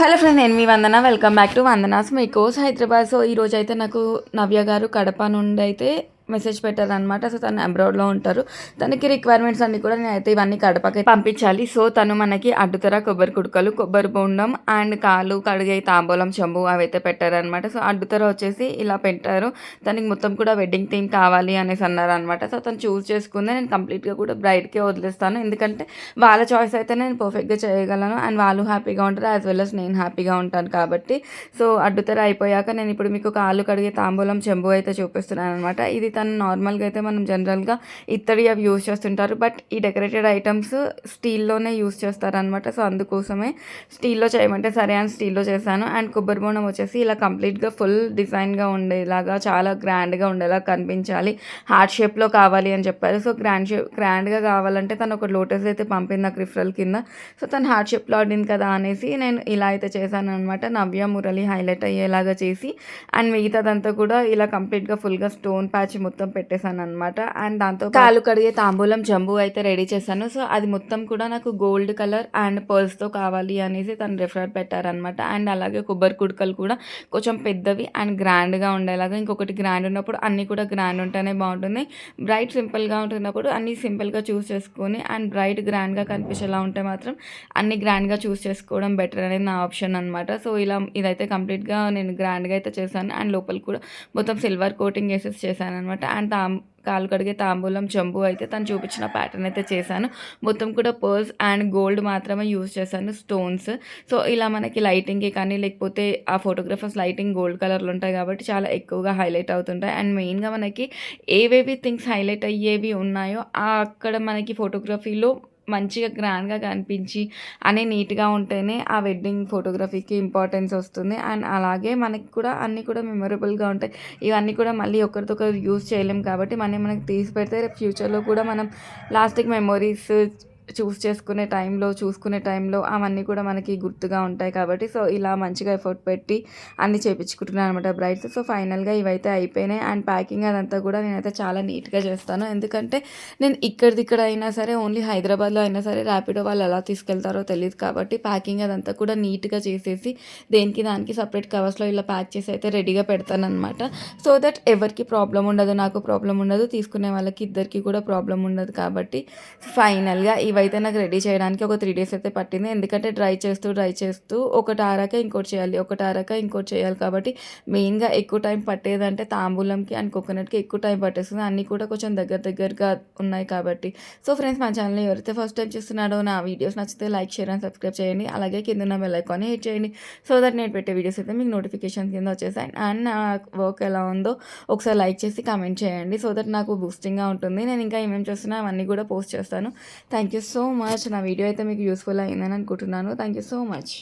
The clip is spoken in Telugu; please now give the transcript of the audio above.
హలో ఫ్రెండ్ నేను మీ Vandana. Welcome back to Vandana's. మీ కోస్ హైదరాబాద్. సో ఈరోజు అయితే నాకు నవ్య గారు కడప నుండి అయితే మెసేజ్ పెట్టారనమాట సో తను అబ్రాడ్లో ఉంటారు. తనకి రిక్వైర్మెంట్స్ అన్నీ కూడా నేనైతే ఇవన్నీ కడపకి పంపించాలి. సో తను మనకి అడ్డుతర కొబ్బరి కుడుకలు కొబ్బరి బొండం అండ్ కాలు కడిగే తాంబూలం చెంబు అవి అయితే పెట్టారనమాట సో అడ్డుతర వచ్చేసి ఇలా పెట్టారు. తనకి మొత్తం కూడా వెడ్డింగ్ థీమ్ కావాలి అనేసి అన్నారు అనమాట సో తను చూస్ చేసుకుంది. నేను కంప్లీట్గా కూడా బ్రైడ్కే వదిలేస్తాను. ఎందుకంటే వాళ్ళ చాయిస్ అయితే నేను పర్ఫెక్ట్గా చేయగలను. అండ్ వాళ్ళు హ్యాపీగా ఉంటారు. యాజ్ వెల్ అస్ నేను హ్యాపీగా ఉంటాను కాబట్టి. సో అడ్డుతర అయిపోయాక నేను ఇప్పుడు మీకు కాలు కడిగే తాంబూలం చెంబు అయితే చూపిస్తున్నాను అనమాట ఇది తను నార్మల్గా అయితే మనం జనరల్గా ఇత్తడి అవి యూస్ చేస్తుంటారు. బట్ ఈ డెకరేటెడ్ ఐటమ్స్ స్టీల్లోనే యూస్ చేస్తారనమాట సో అందుకోసమే స్టీల్లో చేయమంటే సరే అని స్టీల్లో చేశాను. అండ్ కొబ్బరి బోనం వచ్చేసి ఇలా కంప్లీట్గా ఫుల్ డిజైన్గా ఉండేలాగా చాలా గ్రాండ్గా ఉండేలా కనిపించాలి. హార్ట్ షేప్లో కావాలి అని చెప్పారు. సో గ్రాండ్ షేప్ గ్రాండ్గా కావాలంటే తను ఒక లోటస్ అయితే పంపింది నాకు రిఫరల్ కింద. సో తను హార్ట్ షేప్లో ఆడింది కదా అనేసి నేను ఇలా అయితే చేశాను అనమాట నవ్య మురళి హైలైట్ అయ్యేలాగా చేసి అండ్ మిగతాదంతా కూడా ఇలా కంప్లీట్గా ఫుల్గా స్టోన్ ప్యాచ్ మొత్తం పెట్టేశాను అనమాట అండ్ దాంతో కాలు కడిగే తాంబూలం జంబు అయితే రెడీ చేశాను. సో అది మొత్తం కూడా నాకు గోల్డ్ కలర్ అండ్ పర్ల్స్తో కావాలి అనేసి తను రిఫర్ పెట్టారనమాట అండ్ అలాగే కొబ్బరి కుడకలు కూడా కొంచెం పెద్దవి అండ్ గ్రాండ్గా ఉండేలాగా. ఇంకొకటి గ్రాండ్ ఉన్నప్పుడు అన్నీ కూడా గ్రాండ్ ఉంటేనే బాగుంటుంది. బ్రైట్ సింపుల్గా ఉంటున్నప్పుడు అన్నీ సింపుల్గా చూస్ చేసుకొని అండ్ బ్రైట్ గ్రాండ్గా కనిపించేలా ఉంటే మాత్రం అన్ని గ్రాండ్గా చూస్ చేసుకోవడం బెటర్ అనేది నా ఆప్షన్ అనమాట సో ఇలా ఇదైతే కంప్లీట్గా నేను గ్రాండ్గా అయితే చేశాను. అండ్ లోపల కూడా మొత్తం సిల్వర్ కోటింగ్ వేసేసి చేశాను అనమాట అండ్ తాం కాలు కడిగే తాంబూలం చెంబు అయితే తను చూపించిన ప్యాటర్న్ అయితే చేశాను. మొత్తం కూడా పర్స్ అండ్ గోల్డ్ మాత్రమే యూజ్ చేశాను స్టోన్స్ సో ఇలా మనకి లైటింగ్కి కానీ లేకపోతే ఆ ఫోటోగ్రాఫర్స్ లైటింగ్ గోల్డ్ కలర్లు ఉంటాయి కాబట్టి చాలా ఎక్కువగా హైలైట్ అవుతుంటాయి. అండ్ మెయిన్గా మనకి ఏవేవి థింగ్స్ హైలైట్ అయ్యేవి ఉన్నాయో అక్కడ మనకి ఫోటోగ్రఫీలో మంచిగా గ్రాండ్గా కనిపించి అన్నీ నీట్గా ఉంటేనే ఆ వెడ్డింగ్ ఫోటోగ్రఫీకి ఇంపార్టెన్స్ వస్తుంది. అండ్ అలాగే మనకి కూడా అన్నీ కూడా మెమొరబుల్గా ఉంటాయి. ఇవన్నీ కూడా మళ్ళీ ఒకరితో ఒకరు యూజ్ చేయలేం కాబట్టి మనం మనకి తీసి పెడితే రేపు ఫ్యూచర్లో కూడా మనం లాస్టిక్ మెమొరీస్ చూస్ చేసుకునే టైంలో చూసుకునే టైంలో అవన్నీ కూడా మనకి గుర్తుగా ఉంటాయి కాబట్టి సో ఇలా మంచిగా ఎఫర్ట్ పెట్టి అన్నీ చేయించుకుంటున్నాను అనమాట బ్రైడ్స్. సో ఫైనల్గా ఇవైతే అయిపోయినాయి. అండ్ ప్యాకింగ్ అదంతా కూడా నేనైతే చాలా నీట్గా చేస్తాను. ఎందుకంటే నేను ఇక్కడిదిక్కడ అయినా సరే ఓన్లీ హైదరాబాద్లో అయినా సరే ర్యాపిడో వాళ్ళు ఎలా తీసుకెళ్తారో తెలియదు కాబట్టి ప్యాకింగ్ అదంతా కూడా నీట్గా చేసేసి దేనికి దానికి సపరేట్ కవర్స్లో ఇలా ప్యాక్ చేసి అయితే రెడీగా పెడతానమాట సో దట్ ఎవరికి ప్రాబ్లం ఉండదు నాకు ప్రాబ్లం ఉండదు తీసుకునే వాళ్ళకి ఇద్దరికి కూడా ప్రాబ్లం ఉండదు కాబట్టి ఫైనల్గా ఇవి ఇవైతే నాకు రెడీ చేయడానికి ఒక త్రీ డేస్ అయితే పట్టింది. ఎందుకంటే డ్రై చేస్తూ డ్రై చేస్తూ ఒకటి ఆరాక ఇంకోటి చేయాలి ఒకటి ఆరాక ఇంకోటి చేయాలి కాబట్టి మెయిన్గా ఎక్కువ టైం పట్టేదంటే తాంబూలంకి అండ్ కోకోనట్కి ఎక్కువ టైం పట్టేస్తుంది. అన్నీ కూడా కొంచెం దగ్గర దగ్గరగా ఉన్నాయి కాబట్టి. సో ఫ్రెండ్స్ మా ఛానల్ ఎవరైతే ఫస్ట్ టైం చూస్తున్నాడో నా వీడియోస్ నచ్చితే లైక్ షేర్ అండ్ సబ్స్క్రైబ్ చేయండి. అలాగే కింద ఉన్న బెల్ ఐకాన్ హిట్ చేయండి. సో దట్ నేను పెట్టే వీడియోస్ అయితే మీకు నోటిఫికేషన్ కింద వచ్చేసాయి అండ్ నా వర్క్ ఎలా ఉందో ఒకసారి లైక్ చేసి కామెంట్ చేయండి. సో దట్ నాకు బూస్టింగ్గా ఉంటుంది. నేను ఇంకా ఏమేమి చేస్తున్నా అవన్నీ కూడా పోస్ట్ చేస్తాను. థ్యాంక్ యూ సో మచ్ నా వీడియో అయితే మీకు యూస్ఫుల్ అయిందని అనుకుంటున్నాను. Thank you so much